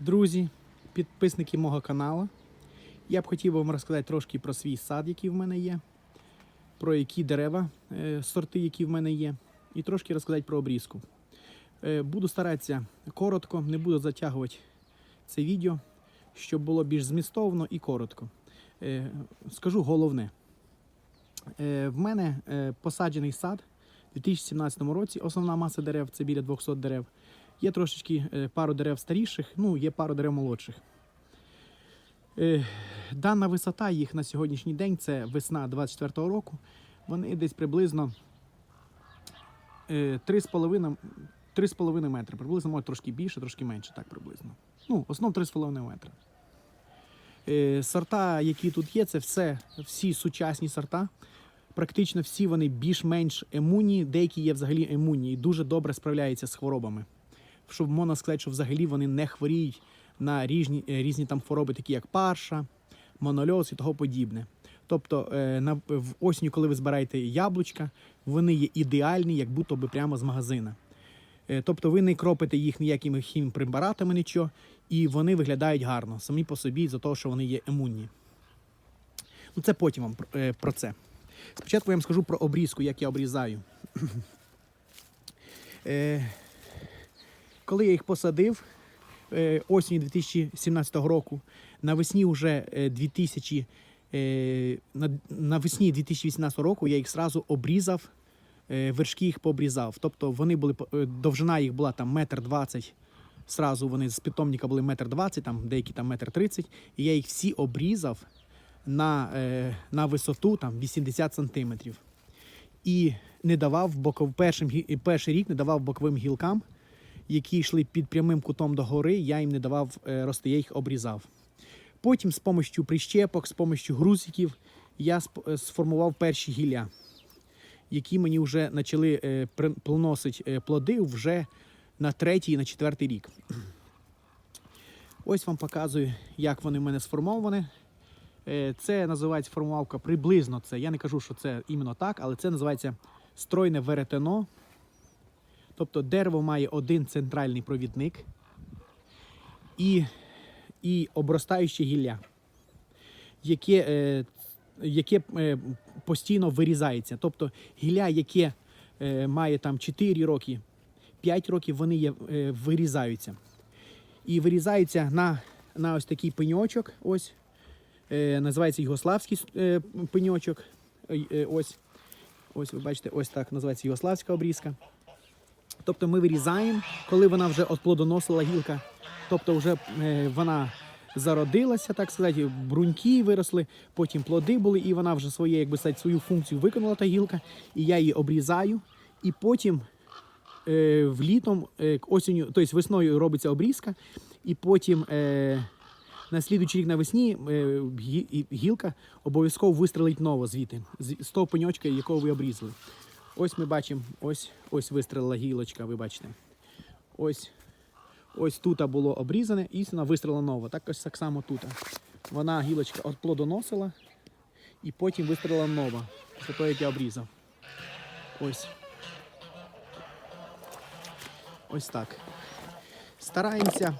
Друзі, підписники мого каналу. Я б хотів вам розказати трошки про свій сад, який в мене є, про які дерева, е, сорти, які в мене є, і трошки розказати про обрізку. Е, Буду старатися коротко, не буду затягувати це відео, щоб було більш змістовно і коротко. Е, Скажу головне. В мене посаджений сад у 2017 році. Основна маса дерев це біля 200 дерев. Є трошечки е, пару дерев старіших, ну є пару дерев молодших. Е, Дана висота їх на сьогоднішній день це весна 24-го року. Вони десь приблизно е, 3,5 3,5 метри. Приблизно може трошки більше, трошки менше, так приблизно. Ну, основно 3,5 метри. Е, Сорта, які тут є, це все, всі сучасні сорта. Практично всі вони більш-менш емунні, деякі є взагалі емунні і дуже добре справляються з хворобами. Щоб можна сказати, що взагалі вони не хворіють на різні, е, різні там хвороби, такі як парша, монольоз і того подібне. Тобто е, на, в осінню, коли ви збираєте яблучка, вони є ідеальні, як будто би прямо з магазина. Е, Тобто ви не кропите їх ніякими хімпрепаратами, нічого, і вони виглядають гарно самі по собі, за того, що вони є емунні. Ну, це потім вам про це. Спочатку я вам скажу про обрізку, як я обрізаю. Е, Коли я їх посадив е, осінь 2017 року, навесні вже е, 2000, е, на- навесні 2018 року я їх зразу обрізав, е, вершки їх пообрізав. Тобто вони були е, довжина їх була там метр двадцять. Сразу вони з питомника були метр двадцять, там деякі там метр тридцять. І я їх всі обрізав на, е, на висоту там 80 сантиметрів. І не давав боков, першим, перший рік не давав боковим гілкам, які йшли під прямим кутом до гори, я їм не давав е, рости, я їх обрізав. Потім з допомогою прищепок, з допомогою грузиків я е, сформував перші гілля, які мені вже почали е, при- плоносити е, плоди вже на третій і на четвертий рік. Ось вам показую, як вони в мене сформовані. Це називається формувавка приблизно це. Я не кажу, що це іменно так, але це називається стройне веретено. Тобто дерево має один центральний провідник і, і обростаюче гілля, яке, е, яке е, постійно вирізається. Тобто гілля, яке е, має там 4 роки, 5 років, вони є, е, вирізаються. І вирізаються на, на ось такий пеньочок. Ось е, називається югославський е, пеньочок. Е, ось, ось ви бачите, ось так називається югославська обрізка. Тобто ми вирізаємо, коли вона вже отплодоносила гілка, тобто вже е, вона зародилася, так сказати, бруньки виросли, потім плоди були, і вона вже своє, як сказати, свою функцію виконала та гілка, і я її обрізаю, і потім е, влітом, е, осінню, тобто весною робиться обрізка, і потім е, на слідуючий рік навесні е, гілка обов'язково вистрелить ново звідти, з того пеньочка, якого ви обрізали. Ось ми бачимо, ось, ось вистрелила гілочка, ви бачите. Ось, ось тут було обрізане, і вона вистрелила ново. Так ось так само тут. Вона гілочка плодоносила і потім вистрелила нова, після того, як я обрізав. Ось. Ось так. Стараємося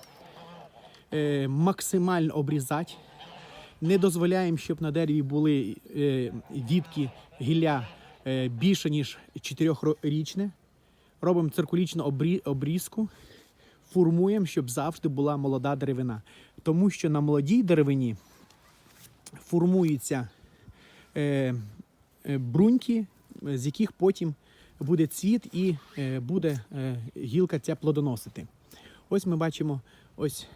е, максимально обрізати. Не дозволяємо, щоб на дереві були е, відки гілля більше, ніж 4-річне. Робимо циркулічну обрізку, формуємо, щоб завжди була молода деревина. Тому що на молодій деревині формуються е, е, бруньки, е, з яких потім буде цвіт і е, буде е, гілка ця плодоносити. Ось ми бачимо ось,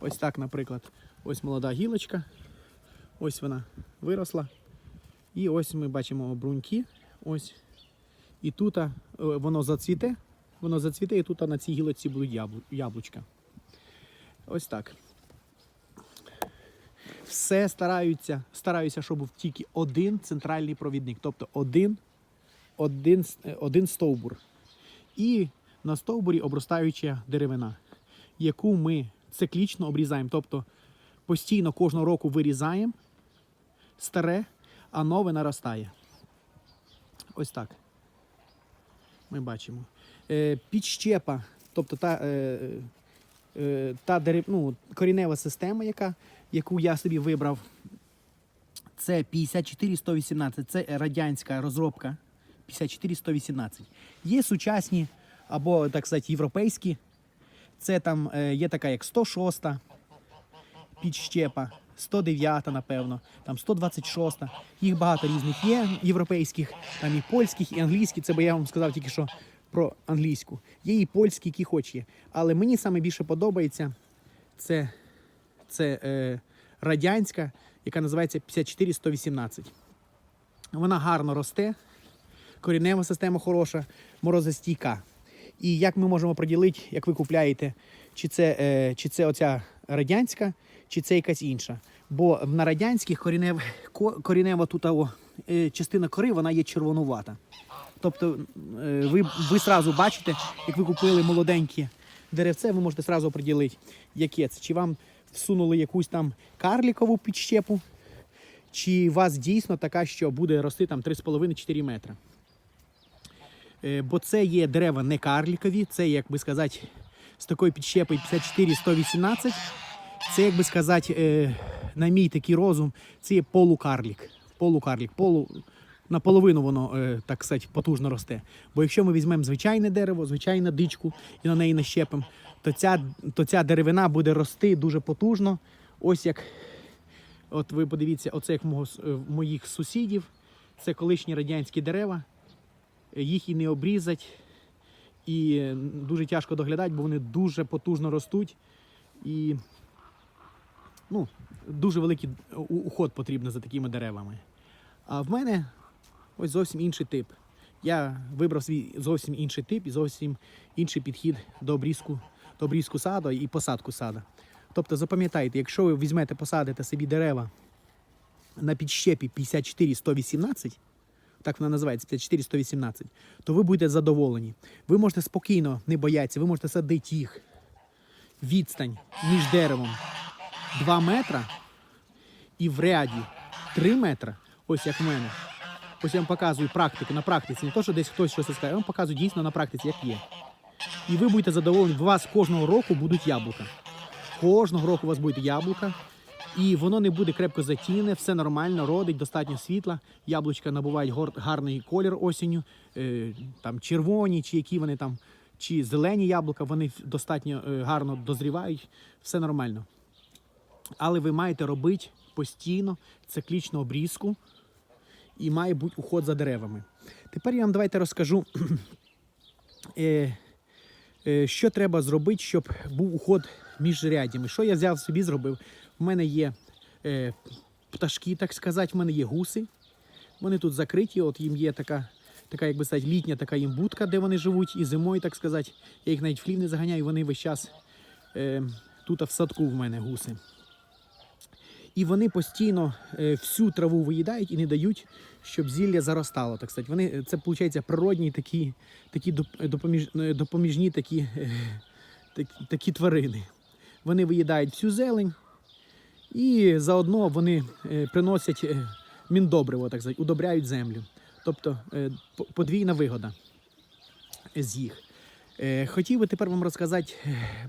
ось так, наприклад, ось молода гілочка, ось вона виросла. І ось ми бачимо бруньки. Ось. І тут е, воно зацвіте, воно зацвіте, і тут на цій гілочці будуть яблучка. Ось так. Все стараються, стараюся, щоб був тільки один центральний провідник, тобто один, один, один стовбур. І на стовбурі обростаюча деревина, яку ми циклічно обрізаємо. Тобто постійно кожного року вирізаємо старе, а нове наростає. Ось так. Ми бачимо. Е, підщепа, тобто та, е, е, та дерев, ну, корінева система, яка, яку я собі вибрав, це 54118, це радянська розробка 54118. Є сучасні або, так сказати, європейські. Це там е, є така, як 106 підщепа, 109, напевно, там 126. Їх багато різних є європейських, там і польських, і англійські. Це бо я вам сказав тільки що про англійську. Є і польські, які хоч є. Але мені саме більше подобається це, це е, радянська, яка називається 54118. Вона гарно росте, корінева система хороша, морозостійка. І як ми можемо приділити, як ви купляєте, чи це, е, чи це оця радянська, чи це якась інша. Бо на радянських корінев, корінева тут о, е, частина кори вона є червонувата. Тобто е, ви, ви сразу бачите, як ви купили молоденьке деревце, ви можете сразу приділити, яке це. Чи вам всунули якусь там карлікову підщепу, чи у вас дійсно така, що буде рости там 3,5-4 метри. Е, Бо це є дерева не карлікові, це, як би сказати, з такою підщепою 54-118. Це, як би сказати, е, на мій такий розум, це є полукарлік. Полукарлік. Полу, наполовину воно, е, так сказати, потужно росте. Бо якщо ми візьмемо звичайне дерево, звичайну дичку і на неї нащепимо, то ця, то ця деревина буде рости дуже потужно. Ось як, от ви подивіться, оце як мого, моїх сусідів, це колишні радянські дерева їх і не обрізать, і е, дуже тяжко доглядати, бо вони дуже потужно ростуть. І ну, дуже великий уход потрібно за такими деревами. А в мене ось зовсім інший тип. Я вибрав свій зовсім інший тип і зовсім інший підхід до обрізку, до обрізку саду і посадку сада. Тобто запам'ятайте, якщо ви візьмете, посадите собі дерева на підщепі 54-118, так вона називається 54-118, то ви будете задоволені. Ви можете спокійно не боятися, ви можете садити їх відстань між деревом 2 метра і в ряді 3 метри, ось як в мене. Ось я вам показую практику на практиці, не то, що десь хтось щось скаже, я вам показую дійсно на практиці, як є. І ви будете задоволені, у вас кожного року будуть яблука. Кожного року у вас будуть яблука, і воно не буде крепко затінене, все нормально, родить, достатньо світла. Яблучка набувають гарний колір осінню, е, там червоні, чи які вони там, чи зелені яблука, вони достатньо е, гарно дозрівають, все нормально. Але ви маєте робити постійно циклічну обрізку і має бути уход за деревами. Тепер я вам давайте розкажу, е, що треба зробити, щоб був уход між рядями. Що я взяв собі зробив? У мене є е, пташки, так сказати, в мене є гуси. Вони тут закриті, от їм є така, така як сказати, літня така їм будка, де вони живуть, і зимою, так сказати, я їх навіть в хлів не заганяю, вони весь час е, тут в садку в мене гуси. І вони постійно е, всю траву виїдають і не дають, щоб зілля заростало. Так сказати. Вони, це, виходить, природні такі, такі допоміж, е, допоміжні такі, е, такі, такі тварини. Вони виїдають всю зелень, і заодно вони е, приносять е, міндобриво, так сказати, удобряють землю. Тобто е, подвійна вигода з їх. Хотів би тепер вам розказати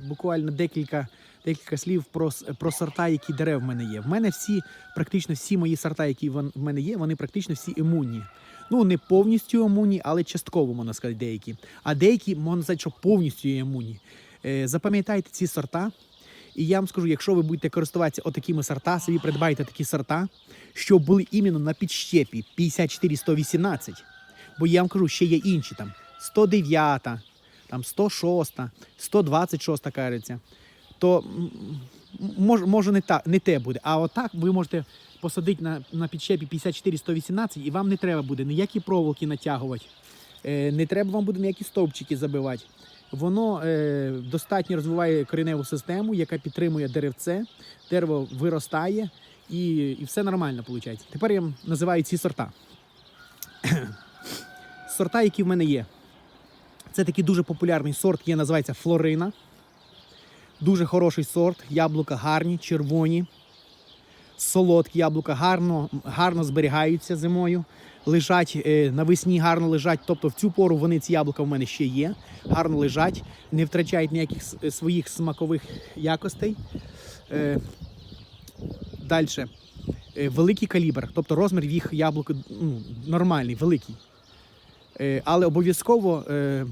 буквально декілька, декілька слів про, про сорта, які дерев в мене є. В мене всі, практично всі мої сорта, які в мене є, вони практично всі імунні. Ну, не повністю імунні, але частково, можна сказати, деякі. А деякі, можна сказати, що повністю є імунні. Запам'ятайте ці сорта. І я вам скажу, якщо ви будете користуватися отакими сорта, собі придбайте такі сорта, що були іменно на підщепі 54-118. Бо я вам кажу, ще є інші там 109, там 106, 126 кажеться. То мож, може не, та, не те буде. А отак ви можете посадити на, на підщепі 54-118 і вам не треба буде ніякі проволоки натягувати. Е, не треба вам буде ніякі стовпчики забивати. Воно е, достатньо розвиває кореневу систему, яка підтримує деревце, дерево виростає і, і все нормально виходить. Тепер я називаю ці сорта. сорта, які в мене є. Це такий дуже популярний сорт, який називається Флорина. Дуже хороший сорт, яблука гарні, червоні. солодкі яблука, гарно, гарно зберігаються зимою. Лежать е, навесні, гарно лежать. Тобто в цю пору вони ці яблука в мене ще є. Гарно лежать, не втрачають ніяких своїх смакових якостей. Е, Далі. Великий калібр, тобто розмір їх яблук ну, нормальний, великий. Е, Але обов'язково е,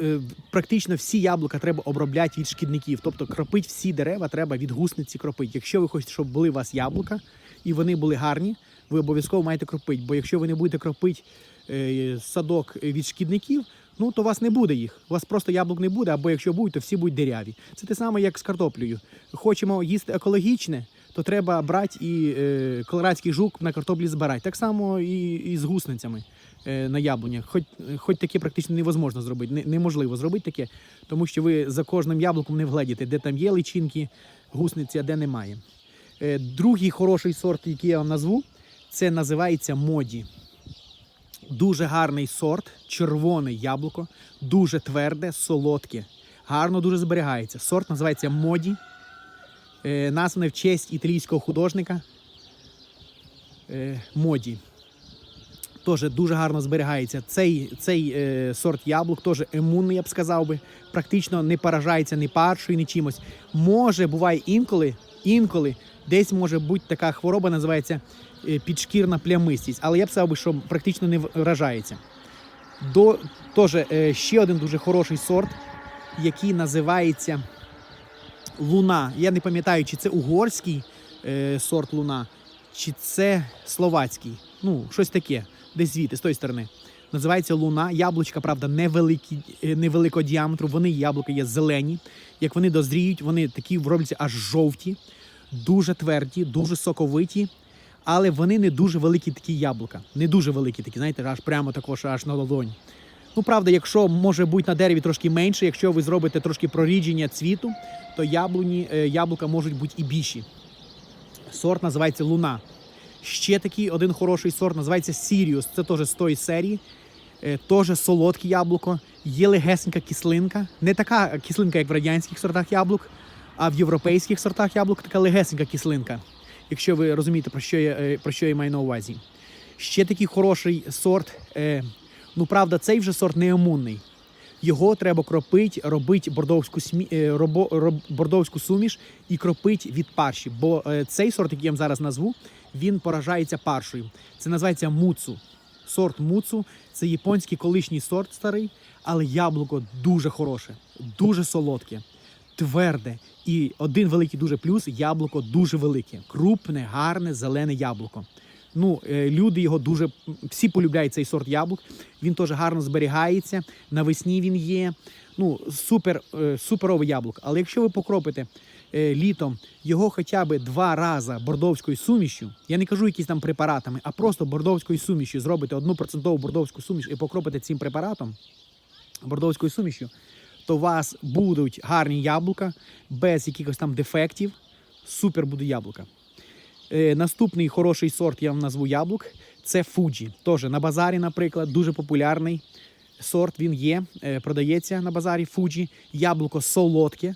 е, практично всі яблука треба обробляти від шкідників. Тобто кропить всі дерева треба від гусениці кропити. Якщо ви хочете, щоб були у вас яблука і вони були гарні, ви обов'язково маєте кропити. Бо якщо ви не будете кропити е, садок від шкідників, ну то у вас не буде їх. У вас просто яблук не буде, або якщо будуть, то всі будуть деряві. Це те саме, як з картоплею. Хочемо їсти екологічне, то треба брати і е, колорадський жук на картоплі збирати. Так само і, і з гусеницями е, на яблунях. Хоч, хоч таке практично невозможно зробити. Не, неможливо зробити таке, тому що ви за кожним яблуком не вгледіте, де там є личинки, гусениці, а де немає. Другий хороший сорт, який я вам назву, це називається моді. Дуже гарний сорт, червоне яблуко, дуже тверде, солодке, гарно дуже зберігається. Сорт називається моді. Е, названий в честь італійського художника е, моді. Теж дуже гарно зберігається. Цей, цей е, сорт яблук теж імунний, я б сказав би. Практично не поражається ні паршою, ні чимось. Може, буває інколи, інколи десь може бути така хвороба, називається е, підшкірна плямистість. Але я б сказав що практично не вражається. До, теж е, ще один дуже хороший сорт, який називається Луна. Я не пам'ятаю, чи це угорський е, сорт луна, чи це словацький. Ну, щось таке, десь звідти, з тої сторони. Називається луна. Яблучка, правда, невеликі, е, невеликого діаметру. Вони яблука є зелені. Як вони дозріють, вони такі робляться аж жовті, дуже тверді, дуже соковиті. Але вони не дуже великі такі яблука. Не дуже великі такі, знаєте, аж прямо також аж на ладонь. Ну, правда, якщо може бути на дереві трошки менше, якщо ви зробите трошки прорідження цвіту, то яблуні, е, яблука можуть бути і більші. Сорт називається Луна. Ще такий один хороший сорт називається Сіріус. Це теж з тої серії. Е, Теж солодке яблуко, є легесенька кислинка. Не така кислинка, як в радянських сортах яблук, а в європейських сортах яблук така легесенька кислинка. Якщо ви розумієте, про що я, е, про що я маю на увазі. Ще такий хороший сорт. е, Ну, правда, цей вже сорт не імунний. Його треба кропити, робити бордовську, смі... е, робо... роб... бордовську суміш і кропити від парші. Бо цей сорт, який я вам зараз назву, він поражається паршою. Це називається муцу. Сорт муцу це японський колишній сорт старий, але яблуко дуже хороше, дуже солодке, тверде. І один великий дуже плюс яблуко дуже велике, крупне, гарне, зелене яблуко. Ну, е, люди його дуже всі полюбляють цей сорт яблук. Він теж гарно зберігається. Навесні він є. Ну, супер, е, суперове яблуко. Але якщо ви покропите е, літом його хоча б два рази бордовською сумішю, я не кажу якісь там препаратами, а просто бордовською сумішю зробите одну процентову бордовську суміш і покропите цим препаратом бордовською сумішю, то у вас будуть гарні яблука без якихось там дефектів. Супер буде яблука. Е, наступний хороший сорт я вам назву яблук. Це Фуджі. Теж на базарі, наприклад, дуже популярний сорт. Він є, е, продається на базарі Фуджі. Яблуко солодке.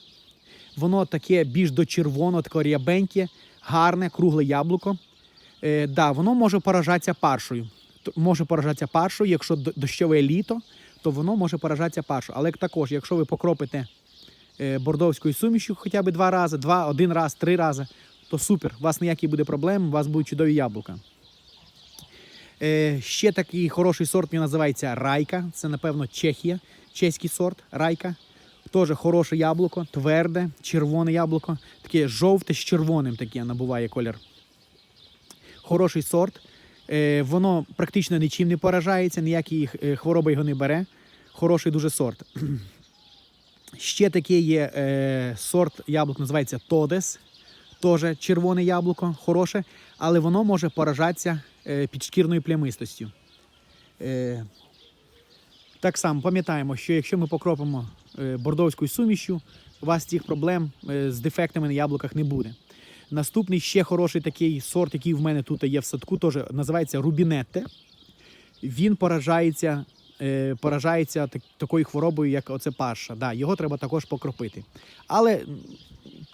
Воно таке більш до червоного, таке рябеньке, гарне, кругле яблуко. Е, да, воно може поражатися паршою. Може поражатися паршою, якщо дощове літо, то воно може поражатися паршою. Але також, якщо ви покропите е, бордовською сумішю хоча б два рази, два, один раз, три рази, то супер. У вас ніяких буде проблем, у вас будуть чудові яблука. Е, ще такий хороший сорт він називається Райка. Це, напевно, Чехія, чеський сорт Райка. Теж хороше яблуко, тверде, червоне яблуко, таке жовте з червоним таке набуває колір. Хороший сорт. Е, воно практично нічим не поражається, ніякі е, хвороби його не бере. Хороший дуже сорт. Ще такий є е, сорт яблук, називається Тодес. Теж червоне яблуко, хороше, але воно може поражатися е, підшкірною плямистостю. Е, так само пам'ятаємо, що якщо ми покропимо е, бордовською сумішю, у вас цих проблем е, з дефектами на яблуках не буде. Наступний ще хороший такий сорт, який в мене тут є в садку, теж називається Рубінетте. Він поражається, е, поражається так, такою хворобою, як оце парша. Да, його треба також покропити. Але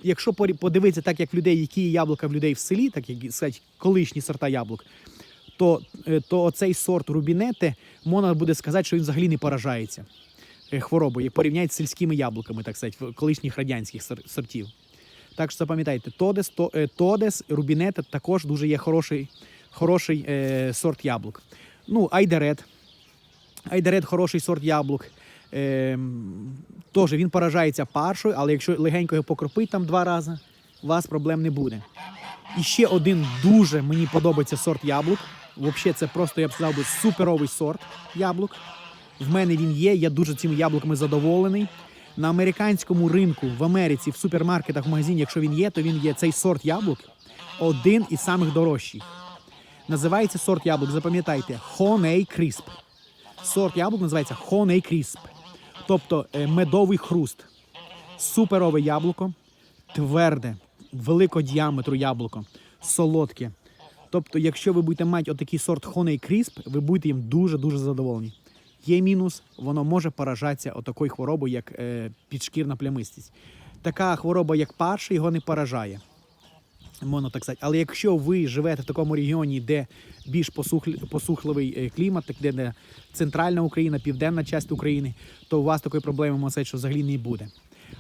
якщо подивитися так, як в людей, які яблука в людей в селі, так як сказати, колишні сорта яблук, то, е, то оцей сорт рубінете можна буде сказати, що він взагалі не поражається е, хворобою, як порівняють з сільськими яблуками, так сказати, колишніх радянських сортів. Так що запам'ятайте, Тодес, то, е, Тодес, Рубінета також дуже є хороший, хороший е, сорт яблук. Ну, Айдерет. Айдерет хороший сорт яблук. Е, Теж він поражається паршою, але якщо легенько його покропити там два рази, у вас проблем не буде. І ще один дуже мені подобається сорт яблук. Взагалі, це просто, я б сказав, би, суперовий сорт яблук. В мене він є, я дуже цими яблуками задоволений. На американському ринку в Америці, в супермаркетах, в магазині, якщо він є, то він є цей сорт яблук один із самих дорожчих. Називається сорт яблук, запам'ятайте, Honey Crisp. Сорт яблук називається Honey Crisp. Тобто е, медовий хруст. Суперове яблуко, тверде, великого діаметру яблуко, солодке. Тобто, якщо ви будете мати отакий сорт Honey Crisp, ви будете їм дуже-дуже задоволені. Є мінус, воно може поражатися отакою хворобою, як е, підшкірна плямистість. Така хвороба, як парша, його не поражає. Можна так сказати. Але якщо ви живете в такому регіоні, де більш посухл- посухливий е, клімат, так де, центральна Україна, південна частина України, то у вас такої проблеми сказати, що взагалі не буде.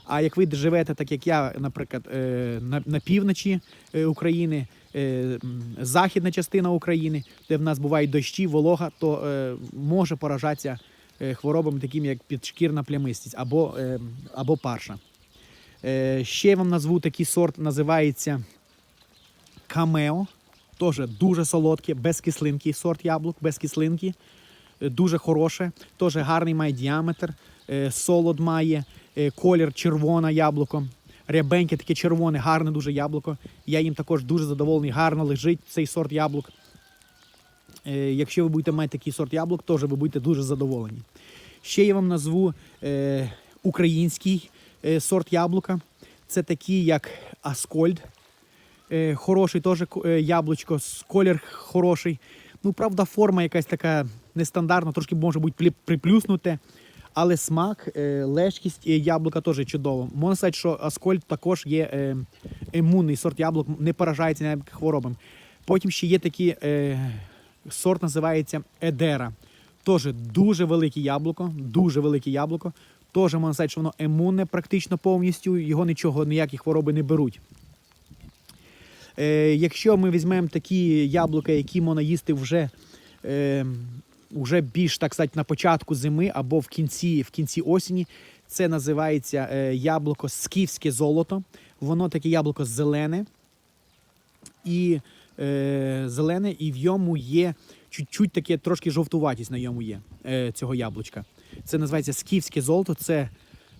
А як ви живете, так як я, наприклад, е, на, півночі е, України, західна частина України, де в нас бувають дощі, волога, то може поражатися хворобами, такими як підшкірна плямистість або, або парша. Ще я вам назву такий сорт, називається Камео. Теж дуже солодке, без кислинки сорт яблук, без кислинки. Е, Дуже хороше, теж гарний має діаметр, е, солод має, е, колір червоне яблуко. Рябеньке, таке червоне, гарне дуже яблуко. Я їм також дуже задоволений, гарно лежить цей сорт яблук. Якщо ви будете мати такий сорт яблук, теж ви будете дуже задоволені. Ще я вам назву український сорт яблука. Це такі, як Аскольд. Е, хороший теж е, яблучко, колір хороший. Ну, правда, форма якась така нестандартна, трошки може бути приплюснуте. Але смак, е, лежкість е, яблука теж чудово. Можна сказати, що Аскольд також є імунний сорт яблук, не поражається ніяким хворобам. Потім ще є такий сорт, називається Едера. Теж дуже велике яблуко, дуже велике яблуко. Теж можна сказати, що воно імунне практично повністю, його нічого, ніякі хвороби не беруть. Е, якщо ми візьмемо такі яблука, які можна їсти вже, е, вже більш так сказати, на початку зими або в кінці, в кінці осені, це називається е, яблуко скіфське золото. Воно таке яблуко зелене і е, зелене, і в йому є чуть-чуть таке трошки жовтуватість на йому є е, цього яблучка. Це називається скіфське золото. Це,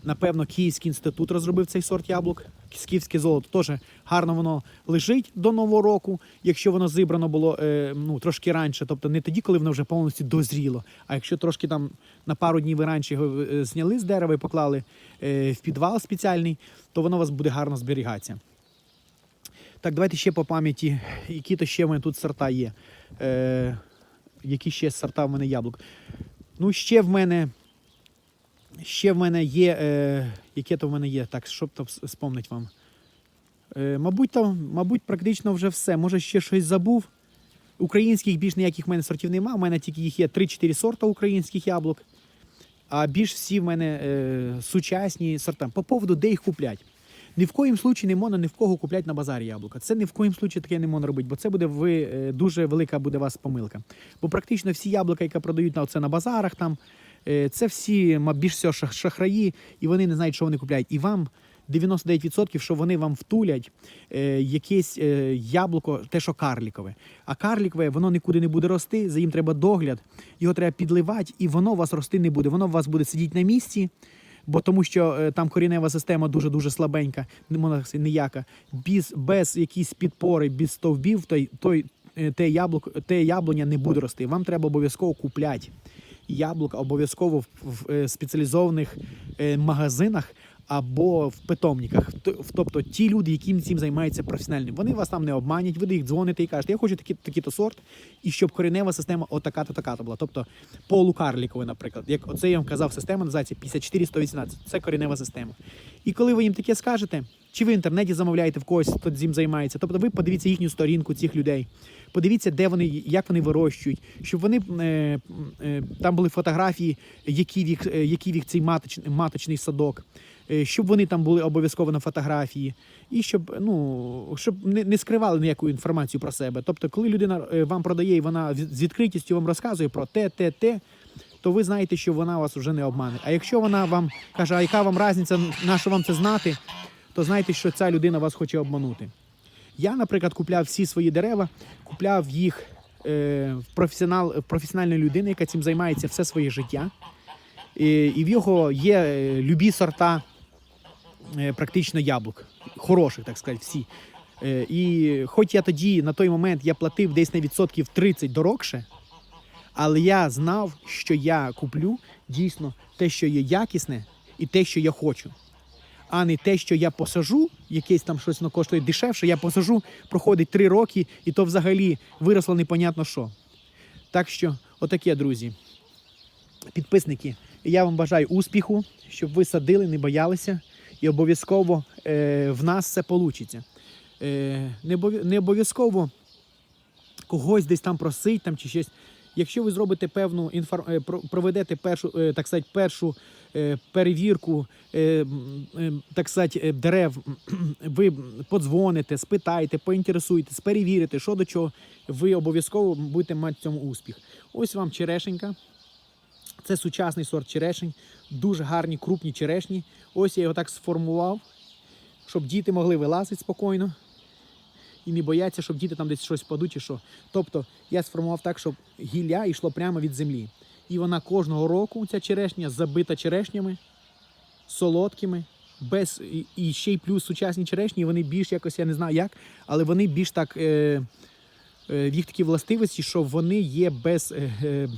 напевно, Київський інститут розробив цей сорт яблук. Скіфське золото теж гарно воно лежить до нового року, якщо воно зібрано було е, ну, трошки раніше, тобто не тоді, коли воно вже повністю дозріло. А якщо трошки там на пару днів раніше його е, зняли з дерева і поклали е, в підвал спеціальний, то воно у вас буде гарно зберігатися. Так, давайте ще по пам'яті, які то ще в мене тут сорта є. Е, які ще сорта в мене яблук. Ну, ще в мене. Ще в мене є. Е, яке то в мене є? Так, щоб то спомнить вам. Е, мабуть, там, мабуть, практично вже все. Може, ще щось забув. Українських більш ніяких в мене сортів немає. У мене тільки їх є 3-4 сорта українських яблук. А більш всі в мене е, сучасні сорта. По поводу, де їх куплять. Ні в коїм случаї не можна ні в кого купляти на базарі яблука. Це ні в коїм случаї таке не можна робити, бо це буде ви, е, дуже велика буде у вас помилка. Бо практично всі яблука, які продають на, оце на базарах, там, це всі більш всього шахраї, і вони не знають, що вони купляють. І вам 99%, що вони вам втулять е, якесь е, яблуко, те, що карлікове. А карлікове, воно нікуди не буде рости, за їм треба догляд, його треба підливати, і воно у вас рости не буде. Воно у вас буде сидіти на місці. Бо тому що е, там корінева система дуже дуже слабенька, ніяка. Без, без якісь підпори, без стовбів, той, той, е, те, яблуко, те яблуня не буде рости. Вам треба обов'язково купляти яблука обов'язково в, е, спеціалізованих е, магазинах або в питомниках. Тобто ті люди, які цим займаються професіонально, вони вас там не обманять, ви до їх дзвоните і кажете, я хочу такий, такий-то сорт, і щоб коренева система отака-то така-то була. Тобто полукарліковий, наприклад. Як оце я вам казав, система називається 54118. Це коренева система. І коли ви їм таке скажете, чи ви в інтернеті замовляєте в когось, хто цим займається. Тобто ви подивіться їхню сторінку цих людей, подивіться, де вони, як вони вирощують, щоб вони е, е, там були фотографії, який вік, е, який вік цей маточ, маточний садок, е, щоб вони там були обов'язково на фотографії, і щоб ну щоб не, не скривали ніяку інформацію про себе. Тобто, коли людина е, вам продає і вона з відкритістю вам розказує про те, те, те. То ви знаєте, що вона вас вже не обмане. А якщо вона вам каже, а яка вам різниця, на що вам це знати, то знайте, що ця людина вас хоче обманути. Я, наприклад, купляв всі свої дерева, купляв їх е, в, професіонал, професіональної людини, яка цим займається все своє життя. І, і в його є е, любі сорта е, практично яблук, хороших, так сказати, всі. Е, і хоч я тоді на той момент я платив десь на відсотків 30 дорогше, але я знав, що я куплю дійсно те, що є якісне, і те, що я хочу. А не те, що я посажу, якесь там щось коштує дешевше, я посажу, проходить три роки, і то взагалі виросло непонятно що. Так що, отаке, друзі. Підписники, я вам бажаю успіху, щоб ви садили, не боялися, і обов'язково е, в нас це вийде. Е, не обов'язково когось десь там просить там, чи щось. Якщо ви зробите певну інфор... е, проведете першу, е, так сказати, першу е, перевірку так сказати, дерев, ви подзвоните, спитайте, поінтересуєтесь, перевірите, що до чого, ви обов'язково будете мати в цьому успіх. Ось вам черешенька. Це сучасний сорт черешень, дуже гарні, крупні черешні. Ось я його так сформував, щоб діти могли вилазити спокійно і не бояться, щоб діти там десь щось впадуть чи що. Тобто я сформував так, щоб гілля йшло прямо від землі. І вона кожного року, ця черешня, забита черешнями, солодкими, без і, і ще й плюс сучасні черешні, вони більш якось, я не знаю як, але вони більш так. Е, е, в їх такі властивості, що вони є без, е, е,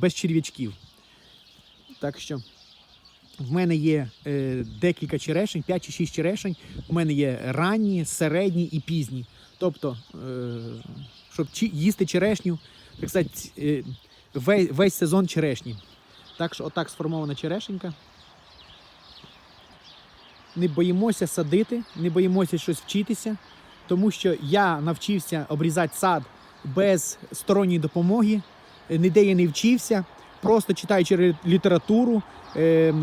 без черв'ячків. Так що в мене є декілька черешень, 5 чи 6 черешень. У мене є ранні, середні і пізні. Тобто, е, щоб їсти черешню, так сказати, е, весь, весь сезон черешні. Так що отак сформована черешенька. Не боїмося садити, не боїмося щось вчитися, тому що я навчився обрізати сад без сторонньої допомоги, ніде я не вчився, просто читаючи літературу, е,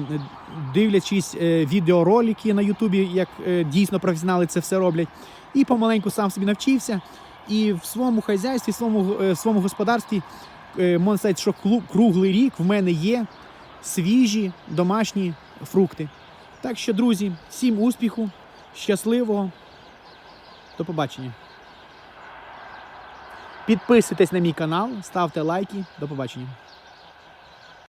дивлячись відеоролики на Ютубі, як дійсно професіонали це все роблять, і помаленьку сам собі навчився. І в своєму хазяйстві, в своєму, е, в своєму господарстві, е, можна сказати, що круглий рік в мене є свіжі домашні фрукти. Так що, друзі, всім успіху, щасливого. До побачення. Підписуйтесь на мій канал, ставте лайки. До побачення.